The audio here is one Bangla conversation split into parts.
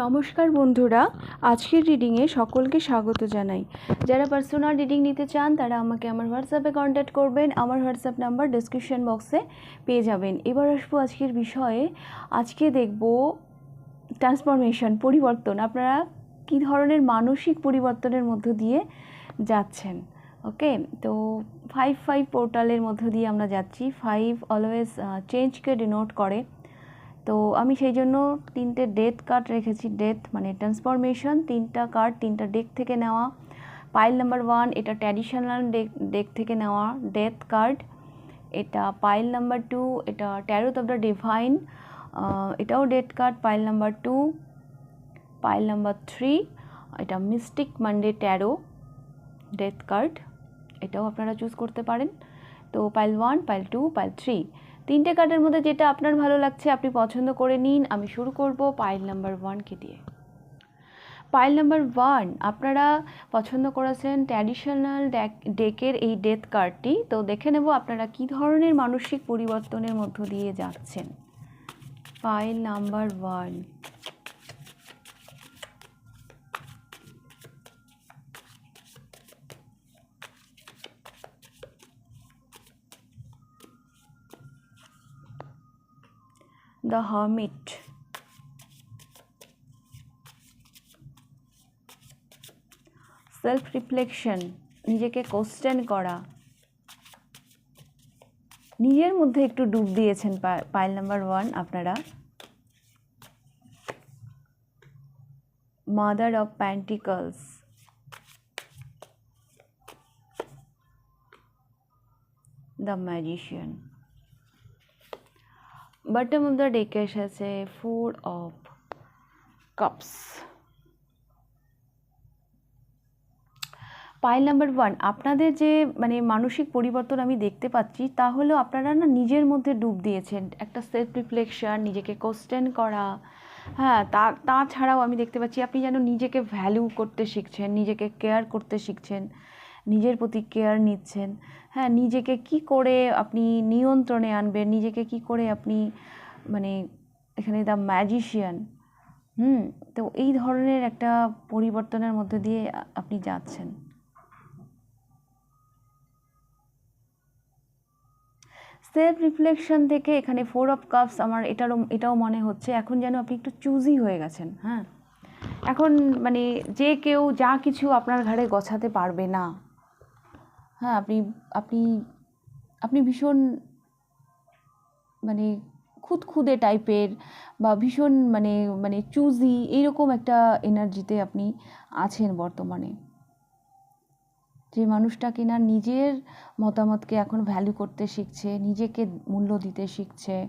নমস্কার বন্ধুরা, আজকের রিডিংয়ে সকলকে স্বাগত জানাই। যারা পার্সোনাল রিডিং নিতে চান, তারা আমাকে আমার হোয়াটসঅ্যাপে কন্ট্যাক্ট করবেন, আমার হোয়াটসঅ্যাপ নাম্বার ডিসক্রিপশন বক্সে পেয়ে যাবেন। এবার আসব আজকের বিষয়ে। আজকে দেখব ট্রান্সফরমেশন পরিবর্তন। আপনারা কী ধরনের মানসিক পরিবর্তনের মধ্য দিয়ে যাচ্ছেন? ওকে? তো ফাইভ ফাইভ পোর্টালের মধ্য দিয়ে আমরা যাচ্ছি। ফাইভ অলওয়েজ চেঞ্জকে ডিনোট করে। তো আমি সেই জন্য তিনটে ডেথ কার্ড রেখেছি ডেথ মানে ট্রান্সফরমেশন তিনটা কার্ড তিনটা ডেক থেকে নেওয়া। পাইল নাম্বার ওয়ান এটা ট্র্যাডিশনাল ডেক ডেক থেকে নেওয়া ডেথ কার্ড এটা পাইল নাম্বার টু এটা ট্যারোথ অফ দ্য ডিভাইন এটাও death card pile number two pile number three এটা mystic Monday tarot death card এটাও আপনারা চুজ করতে পারেন। তো pile one pile two pile three তিনটে কার্ডের মধ্যে যেটা আপনার ভালো লাগছে, আপনি পছন্দ করে নিন। আমি শুরু করব পাইল নাম্বার ওয়ানকে দিয়ে। পাইল নাম্বার ওয়ান আপনারা পছন্দ করেছেন ট্র্যাডিশনাল ডেকের এই ডেথ কার্ডটি তো দেখে নেব আপনারা কি ধরনের মানসিক পরিবর্তনের মধ্য দিয়ে যাচ্ছেন। Pile number one the hermit self reflection নিজেকে কোশ্চেন করা। নিজের মধ্যে একটু ডুব দিয়েছেন পাইল নাম্বার ওয়ান আপনারা। Mother of pentacles the magician bottom of the ডেকে এসেছে four of cups pile number one আপনাদের যে মানে মানসিক পরিবর্তন আমি দেখতে পাচ্ছি, তা হলো আপনারা না নিজের মধ্যে ডুব দিয়েছেন। একটা সেলফ রিফ্লেকশন নিজেকে কোশ্চেন করা। হ্যাঁ তা তাছাড়াও আমি দেখতে পাচ্ছি, আপনি যেন নিজেকে ভ্যালু করতে শিখছেন, নিজেকে কেয়ার করতে শিখছেন। নিজের প্রতি কেয়ার নিচ্ছেন। হ্যাঁ নিজেকে কি করে আপনি নিয়ন্ত্রণে আনবেন? নিজেকে কি করে আপনি মানে এখানে দ্য ম্যাজিশিয়ান হুম? তো এই ধরনের একটা পরিবর্তনের মধ্যে দিয়ে আপনি যাচ্ছেন। সেলফ রিফ্লেকশন থেকে এখানে ফোর অফ কাপস আমার এটারও, এটাও মনে হচ্ছে, এখন যেন আপনি একটু চুজি হয়ে গেছেন হ্যাঁ? এখন মানে যে কেউ যা কিছু আপনার ঘাড়ে গছাতে পারবে না হ্যাঁ আপনি আপনি আপনি ভীষণ মানে খুদখুদে টাইপের বা ভীষণ মানে মানে চুজি এইরকম একটা এনার্জিতে আপনি আছেন বর্তমানে। যে মানুষটা কিনা নিজের মতামতকে এখন ভ্যালু করতে শিখছে, নিজেকে মূল্য দিতে শিখছে।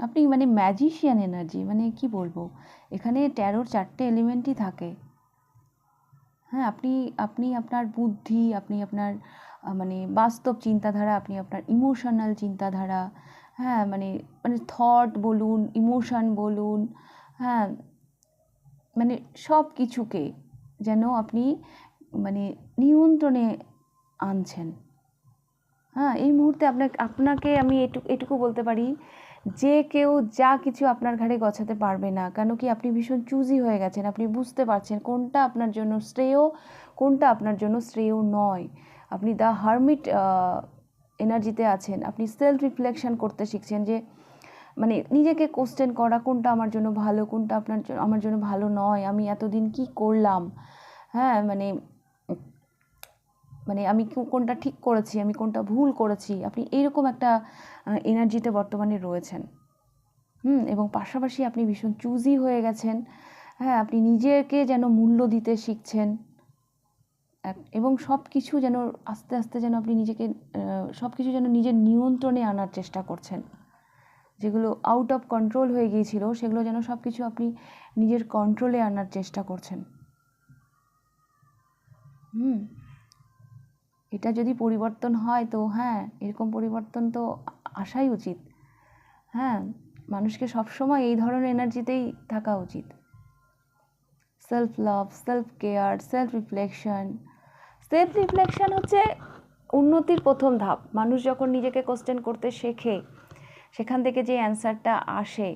আপনি মানে ম্যাজিশিয়ান এনার্জি মানে কি বলব? এখানে ট্যারোর চারটে এলিমেন্টই থাকে। হ্যাঁ আপনি আপনি আপনার বুদ্ধি, আপনি আপনার মানে বাস্তব চিন্তাধারা, আপনি আপনার ইমোশনাল চিন্তাধারা হ্যাঁ মানে মানে থট বলুন ইমোশন বলুন হ্যাঁ মানে সব কিছুকে যেন আপনি মানে নিয়ন্ত্রণে আনছেন। হ্যাঁ এই মুহূর্তে আপনাকে আপনাকে আমি এটুকু এটুকু বলতে পারি যে কেউ যা কিছু আপনার ঘাড়ে গছাতে পারবে না, কেন কি আপনি ভীষণ চুজি হয়ে গেছেন? আপনি বুঝতে পারছেন কোনটা আপনার জন্য শ্রেয়, কোনটা আপনার জন্য শ্রেয় নয়। আপনি দ্য হারমিট এনার্জিতে আছেন। আপনি সেলফ রিফ্লেকশন করতে শিখছেন যে মানে নিজেকে কোশ্চেন করা কোনটা আমার জন্য ভালো, কোনটা আপনার আমার জন্য ভালো নয়। আমি এতদিন কি করলাম? হ্যাঁ মানে মানে আমি কোনটা ঠিক করেছি, আমি কোনটা ভুল করেছি, আপনি এইরকম একটা এনার্জিতে বর্তমানে রয়েছেন। হুম, এবং পাশাপাশি আপনি ভীষণ চুজি হয়ে গেছেন। হ্যাঁ আপনি নিজেকে যেন মূল্য দিতে শিখছেন। এবং সব কিছু যেন আস্তে আস্তে যেন আপনি নিজেকে সব কিছু যেন নিজের নিয়ন্ত্রণে আনার চেষ্টা করছেন। যেগুলো আউট অফ কন্ট্রোল হয়ে গিয়েছিল, সেগুলো যেন সব কিছু আপনি নিজের কন্ট্রোলে আনার চেষ্টা করছেন। হুম। এটা যদি পরিবর্তন হয় তো হ্যাঁ এরকম পরিবর্তন তো আসাই উচিত। হ্যাঁ মানুষকে সবসময় এই ধরনের এনার্জিতেই থাকা উচিত। Self love self care self reflection self reflection হচ্ছে উন্নতির প্রথম ধাপ। মানুষ যখন নিজেকে কোশ্চেন করতে শেখে, সেখান থেকে যে অ্যান্সারটা আসে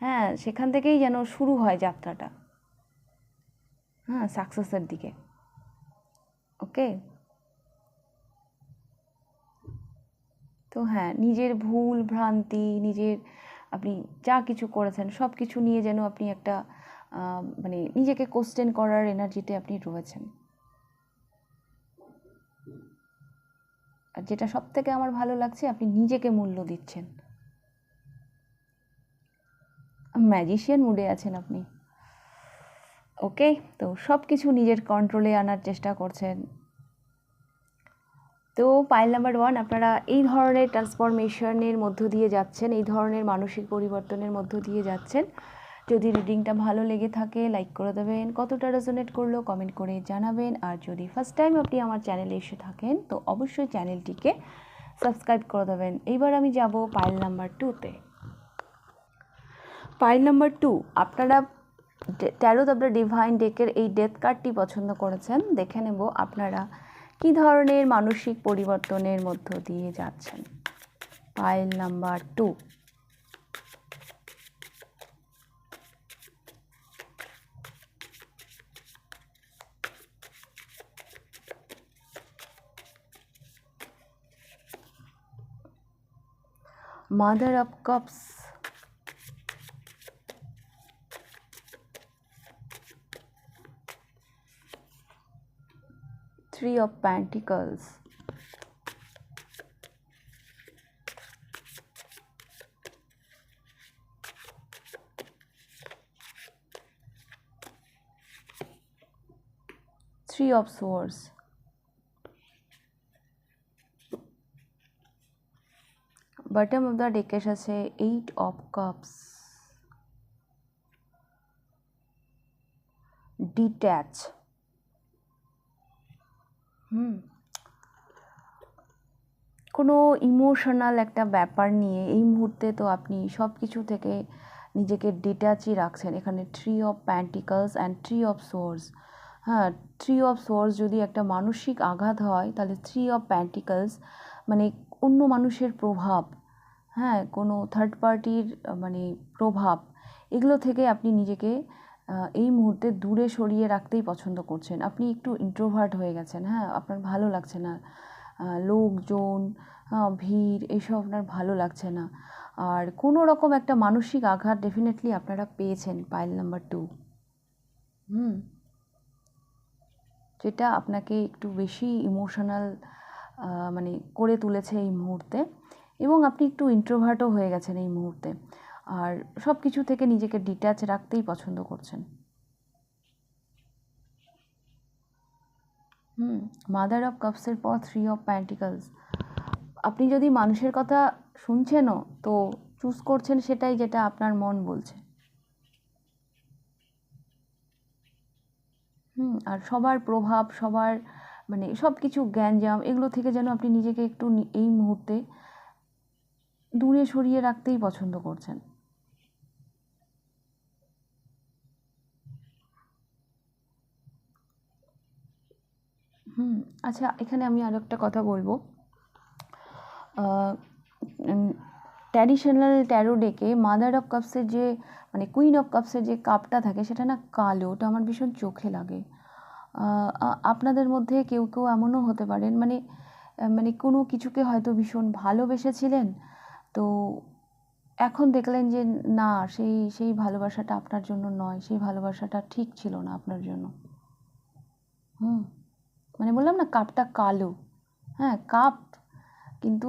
হ্যাঁ সেখান থেকেই যেন শুরু হয় যাত্রাটা। হ্যাঁ সাকসেসের দিকে। ওকে তো হ্যাঁ নিজের ভুল, ভ্রান্তি, নিজের আপনি যা কিছু করেছেন সব কিছু নিয়ে যেন আপনি একটা মানে নিজেকে কোশ্চেন করার এনার্জিতে আপনি রয়েছেন। আর যেটা সব থেকে আমার ভালো লাগছে, আপনি নিজেকে মূল্য দিচ্ছেন। ম্যাজিশিয়ান মুডে আছেন আপনি। ওকে তো সব কিছু নিজের কন্ট্রোলে আনার চেষ্টা করছেন। তো পাইল নাম্বার ওয়ান আপনারা এই ধরনের ট্রান্সফরমেশনের মধ্য দিয়ে যাচ্ছেন, এই ধরনের মানসিক পরিবর্তনের মধ্য দিয়ে যাচ্ছেন। যদি রিডিংটা ভালো লেগে থাকে লাইক করে দেবেন। কতটা রেজোনেট করল কমেন্ট করে জানাবেন। আর যদি ফার্স্ট টাইম আপনি আমার চ্যানেলে এসে থাকেন, তো অবশ্যই চ্যানেলটিকে সাবস্ক্রাইব করে দেবেন। এইবার আমি যাব পাইল নাম্বার টুতে পাইল নাম্বার টু আপনারা ট্যারো দ্য ডিভাইন ডেকের এই ডেথ কার্ডটি পছন্দ করেছেন। দেখে নেব আপনারা কি ধরনের মানসিক পরিবর্তনের মধ্য দিয়ে যাচ্ছেন? Pile number two mother of cups. three of pentacles three of swords. Bottom of the decade আছে eight of cups. Detach. হুম। কোনো ইমোশনাল একটা ব্যাপার নিয়ে এই মুহূর্তে তো আপনি সব কিছু থেকে নিজেকে ডিট্যাচই রাখছেন। এখানে three of pentacles and three of swords হ্যাঁ থ্রি অফ সোর্স যদি একটা মানসিক আঘাত হয়, তাহলে থ্রি অফ প্যান্টিকলস মানে অন্য মানুষের প্রভাব। হ্যাঁ কোনো থার্ড পার্টির মানে প্রভাব। এগুলো থেকে আপনি নিজেকে এই মুহূর্তে দূরে সরিয়ে রাখতেই পছন্দ করছেন। আপনি একটু ইন্ট্রোভার্ট হয়ে গেছেন হ্যাঁ? আপনার ভালো লাগছে না। লোকজন ভিড়, এইসব আপনার ভালো লাগছে না। আর কোনো রকম একটা মানসিক আঘাত ডেফিনেটলি আপনারা পেয়েছেন পাইল নাম্বার টু হুম। যেটা আপনাকে একটু বেশি ইমোশনাল মানে করে তুলেছে এই মুহূর্তে। এবং আপনি একটু ইন্ট্রোভার্টও হয়ে গেছেন এই মুহূর্তে। আর সব কিছু থেকে নিজেকে ডিট্যাচ রাখতেই পছন্দ করছেন। হুম মাদার অফ কাপসের পর থ্রি অফ প্যান্টিকলস আপনি যদি মানুষের কথা শুনছেনও, তো চুজ করছেন সেটাই যেটা আপনার মন বলছে। হুম, আর সবার প্রভাব, সবার মানে সব কিছু গ্যাঞ্জাম, এগুলো থেকে যেন আপনি নিজেকে একটু এই মুহূর্তে দূরে সরিয়ে রাখতেই পছন্দ করছেন হুম আচ্ছা এখানে আমি আরও একটা কথা বলব। ট্র্যাডিশনাল ট্যারো ডেকে মাদার অফ কাপসের যে মানে কুইন অফ কাপসের যে কাপটা থাকে, সেটা না কালো ওটা আমার ভীষণ চোখে লাগে। আপনাদের মধ্যে কেউ কেউ এমনও হতে পারেন মানে মানে কোনো কিছুকে হয়তো ভীষণ ভালোবেসেছিলেন, তো এখন দেখলেন যে না, সেই সেই ভালোবাসাটা আপনার জন্য নয়, সেই ভালোবাসাটা ঠিক ছিল না আপনার জন্য। হুম। মানে বললাম না কাপটা কালো। হ্যাঁ কাপ, কিন্তু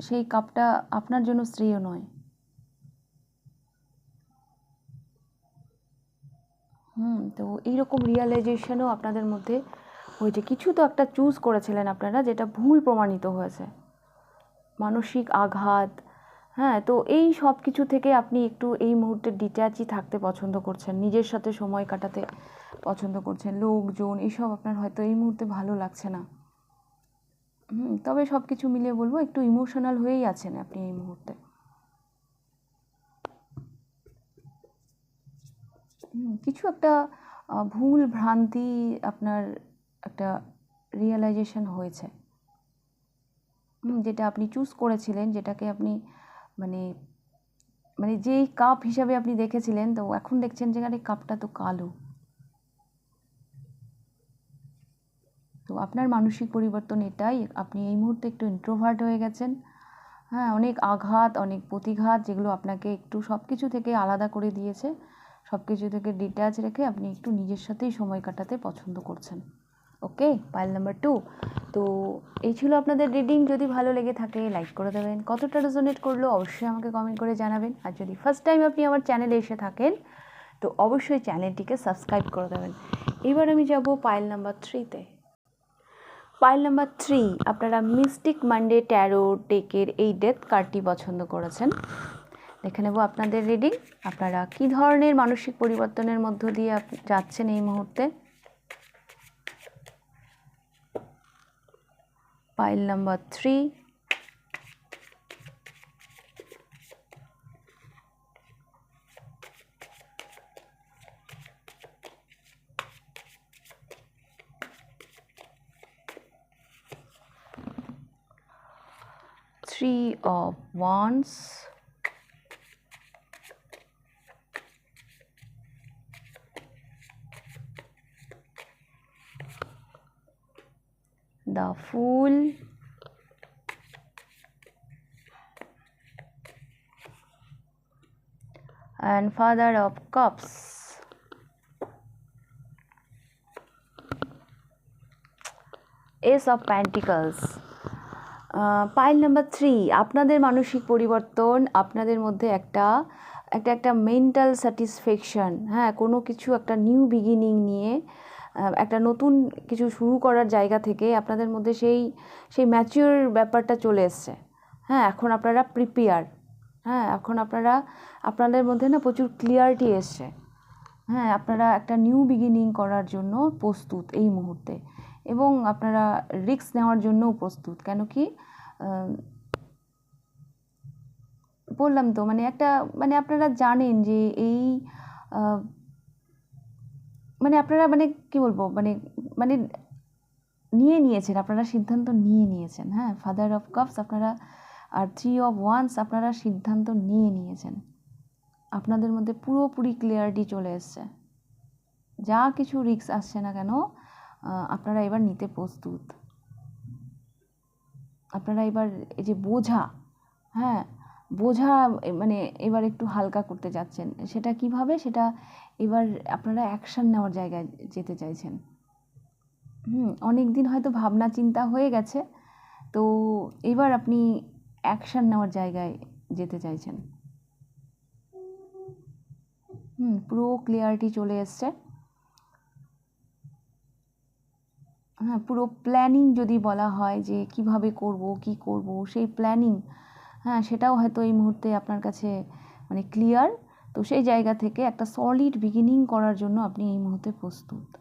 সেই কাপটা আপনার জন্য শ্রেয় নয়। হুম, তো এইরকম রিয়ালাইজেশনও আপনাদের মধ্যে হয়েছে। কিছু তো একটা চুজ করেছিলেন আপনারা, যেটা ভুল প্রমাণিত হয়েছে। মানসিক আঘাত হ্যাঁ তো এই সব কিছু থেকে আপনি একটু এই মুহূর্তে ডিট্যাচই থাকতে পছন্দ করছেন, নিজের সাথে সময় কাটাতে পছন্দ করছেন, লোকজন এইসব আপনার হয়তো এই মুহূর্তে ভালো লাগছে না। হুম, তবে সব কিছু মিলিয়ে বলব একটু ইমোশনাল হয়েই আছেন আপনি এই মুহূর্তে। কিছু একটা ভুল ভ্রান্তি আপনার একটা রিয়েলাইজেশন হয়েছে। যেটা আপনি চুজ করেছিলেন, যেটাকে আপনি মানে মানে যেই কাপ হিসাবে আপনি দেখেছিলেন, তো এখন দেখছেন যে, আরে কাপটা তো কালো। তো আপনার মানসিক পরিবর্তন এটাই। আপনি এই মুহূর্তে একটু ইন্ট্রোভার্ট হয়ে গেছেন। হ্যাঁ অনেক আঘাত, অনেক প্রতিঘাত, যেগুলো আপনাকে একটু সব কিছু থেকে আলাদা করে দিয়েছে। সব কিছু থেকে ডিট্যাচ রেখে আপনি একটু নিজের সাথেই সময় কাটাতে পছন্দ করছেন। ওকে পাইল নাম্বার টু তো এই ছিল আপনাদের রিডিং যদি ভালো লেগে থাকে লাইক করে দেবেন। কতটা রেজোনেট করল, অবশ্যই আমাকে কমেন্ট করে জানাবেন। আর যদি ফার্স্ট টাইম আপনি আমার চ্যানেলে এসে থাকেন, তো অবশ্যই চ্যানেলটিকে সাবস্ক্রাইব করে দেবেন। এবার আমি যাব পাইল নাম্বার থ্রিতে পাইল নাম্বার থ্রি আপনারা মিস্টিক মানডে ট্যারো টেকের এই ডেথ কার্ডটি পছন্দ করেছেন। দেখে নেব আপনাদের রিডিং আপনারা কী ধরনের মানসিক পরিবর্তনের মধ্য দিয়ে যাচ্ছেন এই মুহূর্তে? Pile number three three of wands fool and father of cups. Ace of pentacles. Pile number three আপনাদের মানসিক পরিবর্তন, আপনাদের মধ্যে একটা একটা একটা মেন্টাল স্যাটিসফ্যাকশান হ্যাঁ কোনো কিছু, একটা নিউ বিগিনিং নিয়ে একটা নতুন কিছু শুরু করার জায়গা থেকে আপনাদের মধ্যে সেই সেই ম্যাচিওর ব্যাপারটা চলে এসছে। হ্যাঁ এখন আপনারা প্রিপেয়ার হ্যাঁ এখন আপনারা, আপনাদের মধ্যে না প্রচুর ক্লিয়ারিটি এসছে। হ্যাঁ আপনারা একটা নিউ বিগিনিং করার জন্য প্রস্তুত এই মুহূর্তে। এবং আপনারা রিস্ক নেওয়ার জন্যও প্রস্তুত। কেন কি বললাম তো মানে একটা মানে আপনারা জানেন যে এই মানে আপনারা মানে কি বলব? মানে মানে নিয়ে নিয়েছেন, আপনারা সিদ্ধান্ত নিয়ে নিয়েছেন হ্যাঁ? ফাদার অফ কাপস আপনারা আর থ্রি অফ ওয়ান্স আপনারা সিদ্ধান্ত নিয়ে নিয়েছেন। আপনাদের মধ্যে পুরোপুরি ক্লিয়ারিটি চলে এসছে। যা কিছু রিস্ক আসছে না কেন আপনারা এবার নিতে প্রস্তুত। আপনারা এবার এই যে বোঝা হ্যাঁ? বোঝা মানে এবার একটু হালকা করতে যাচ্ছেন, সেটা কীভাবে? সেটা এবার আপনারা অ্যাকশান নেওয়ার জায়গায় যেতে চাইছেন। হুম অনেক দিন হয়তো ভাবনা চিন্তা হয়ে গেছে, তো এবার আপনি অ্যাকশান নেওয়ার জায়গায় যেতে চাইছেন। হুম, পুরো ক্লিয়ারিটি চলে এসছে। হ্যাঁ পুরো প্ল্যানিং যদি বলা হয় যে কীভাবে করব, কি করব, সেই প্ল্যানিং হ্যাঁ সেটাও হয়তো এই মুহূর্তে আপনার কাছে মানে ক্লিয়ার তো সেই জায়গা থেকে একটা সলিড বিগিনিং করার জন্য আপনি এই মুহূর্তে প্রস্তুত।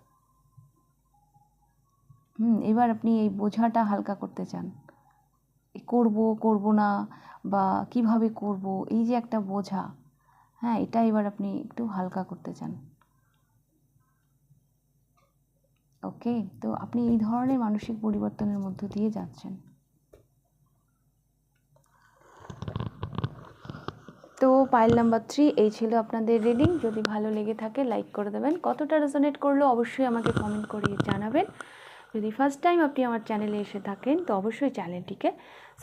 হুম, এবার আপনি এই বোঝাটা হালকা করতে চান। করব করব না, বা কীভাবে করব, এই যে একটা বোঝা হ্যাঁ এটা এবার আপনি একটু হালকা করতে চান। ওকে তো আপনি এই ধরনের মানসিক পরিবর্তনের মধ্য দিয়ে যাচ্ছেন। তো পাইল নাম্বার থ্রি এই ছিল আপনাদের রিডিং যদি ভালো লেগে থাকে লাইক করে দেবেন। কতটা রেজোনেট করল, অবশ্যই আমাকে কমেন্ট করে জানাবেন। যদি ফার্স্ট টাইম আপনি আমার চ্যানেলে এসে থাকেন, তো অবশ্যই চ্যানেলটিকে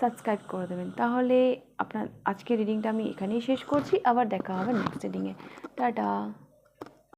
সাবস্ক্রাইব করে দেবেন। তাহলে আপনার আজকে রিডিংটা আমি এখানেই শেষ করছি। আবার দেখা হবে নেক্সট রিডিংয়ে টাটা!